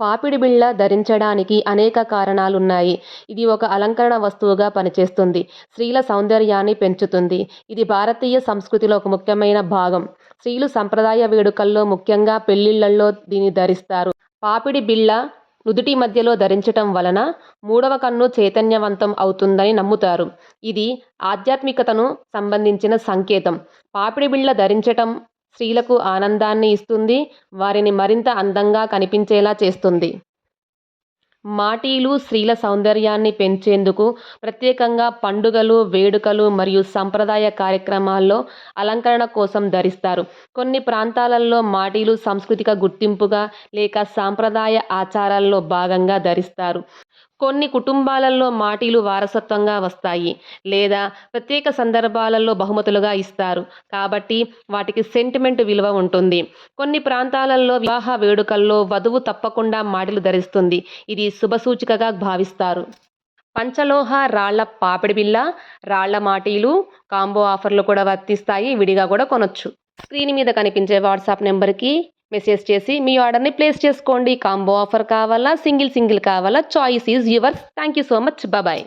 పాపిడి బిళ్ళ ధరించడానికి అనేక కారణాలున్నాయి. ఇది ఒక అలంకరణ వస్తువుగా పనిచేస్తుంది. స్త్రీల సౌందర్యాన్ని పెంచుతుంది. ఇది భారతీయ సంస్కృతిలో ఒక ముఖ్యమైన భాగం. స్త్రీలు సంప్రదాయ వేడుకల్లో ముఖ్యంగా పెళ్ళిళ్ళలో దీన్ని ధరిస్తారు. పాపిడి బిళ్ళ నుదుటి మధ్యలో ధరించటం వలన మూడవ కన్ను చైతన్యవంతం అవుతుందని నమ్ముతారు. ఇది ఆధ్యాత్మికతను సంబంధించిన సంకేతం. పాపిడి బిళ్ళ ధరించటం స్త్రీలకు ఆనందాన్ని ఇస్తుంది. వారిని మరింత అందంగా కనిపించేలా చేస్తుంది. మాటీలు స్త్రీల సౌందర్యాన్ని పెంచేందుకు ప్రత్యేకంగా పండుగలు, వేడుకలు మరియు సంప్రదాయ కార్యక్రమాల్లో అలంకరణ కోసం ధరిస్తారు. కొన్ని ప్రాంతాలలో మాటీలు సాంస్కృతిక గుర్తింపుగా లేక సాంప్రదాయ ఆచారాల్లో భాగంగా ధరిస్తారు. కొన్ని కుటుంబాలలో మాటీలు వారసత్వంగా వస్తాయి లేదా ప్రత్యేక సందర్భాలలో బహుమతులుగా ఇస్తారు కాబట్టి వాటికి సెంటిమెంట్ విలువ ఉంటుంది. కొన్ని ప్రాంతాలలో వివాహ వేడుకల్లో వధువు తప్పకుండా మాటలు ధరిస్తుంది. ఇది శుభసూచికగా భావిస్తారు. పంచలోహ రాళ్ళ పాపిడి బిళ్ళ, రాళ్ళ మాటీలు కాంబో ఆఫర్లు కూడా వర్తిస్తాయి. విడిగా కూడా కొనొచ్చు. స్క్రీన్ మీద కనిపించే వాట్సాప్ నెంబర్కి మెసేజ్ చేసి మీ ఆర్డర్ని ప్లేస్ చేసుకోండి. కాంబో ఆఫర్ కావాలా? సింగిల్ సింగిల్ కావాలా? Choice is yours thank you so much bye